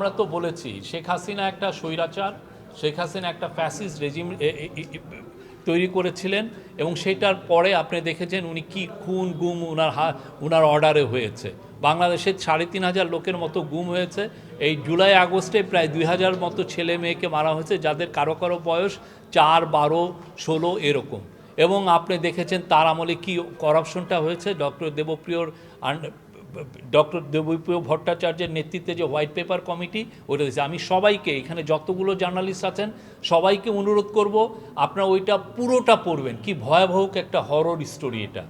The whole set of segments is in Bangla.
আমরা তো বলেছি, শেখ হাসিনা একটা স্বৈরাচার, শেখ হাসিনা একটা ফ্যাসিস্ট রেজিম তৈরি করেছিলেন এবং সেটার পরে আপনি দেখেছেন উনি কি খুন, গুম উনার হা, উনার অর্ডারে হয়েছে। বাংলাদেশের সাড়ে তিন হাজার লোকের মতো গুম হয়েছে। এই জুলাই আগস্টে প্রায় দুই হাজার মতো ছেলে মেয়েকে মারা হয়েছে, যাদের কারও কারও বয়স চার, বারো, ষোলো এরকম। এবং আপনি দেখেছেন তার আমলে কি করাপশনটা হয়েছে? ডক্টর দেবপ্রিয়র ডক্টর দেবপ্রিয় ভট্টাচার্যের নেতৃত্বে যে হোয়াইট পেপার কমিটি, ওইটা দিয়েছে আমি সবাইকে, এখানে যতগুলো জার্নালিস্ট আছেন, সবাইকে অনুরোধ করব, আপনারা ওইটা পুরোটা পড়বেন। কি ভয়াবহ একটা হরর স্টোরি এটা।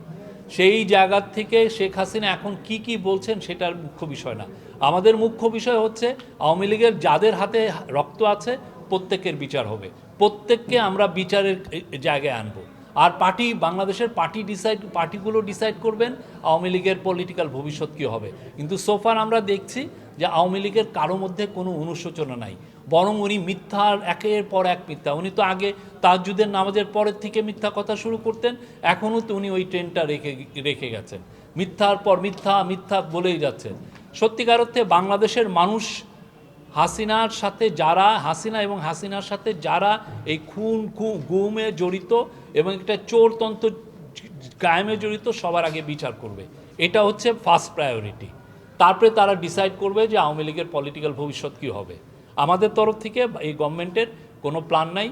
সেই জায়গার থেকে শেখ হাসিনা এখন কি কি বলছেন সেটার মুখ্য বিষয় না। আমাদের মুখ্য বিষয় হচ্ছে, আওয়ামী লীগের যাদের হাতে রক্ত আছে, প্রত্যেকের বিচার হবে। প্রত্যেককে আমরা বিচারের জায়গায় আনব। আর পার্টি, বাংলাদেশের পার্টি ডিসাইড পার্টিগুলো ডিসাইড করবেন আওয়ামী লীগের পলিটিক্যাল ভবিষ্যৎ কী হবে। কিন্তু সোফার আমরা দেখছি যে আওয়ামী লীগের কারও মধ্যে কোনো অনুশোচনা নাই। বরং উনি মিথ্যার একের পর এক মিথ্যা। উনি তো আগে তাজুদের নামাজের পরের থেকে মিথ্যা কথা শুরু করতেন, এখনও তো উনি ওই ট্রেনটা রেখে রেখে গেছেন। মিথ্যার পর মিথ্যা মিথ্যা বলেই যাচ্ছেন। সত্যিকার অর্থে বাংলাদেশের মানুষ হাসিনার সাথে যারা, হাসিনা এবং হাসিনার সাথে যারা এই খুন গুমে জড়িত এবং একটা চোরতন্ত্র ক্রাইমে জড়িত সবার আগে বিচার করবে। এটা হচ্ছে ফার্স্ট প্রায়োরিটি তারপরে তারা ডিসাইড করবে যে আওয়ামী লীগের পলিটিক্যাল ভবিষ্যৎ কী হবে। আমাদের তরফ থেকে এই গভর্নমেন্টের কোনো প্ল্যান নাই।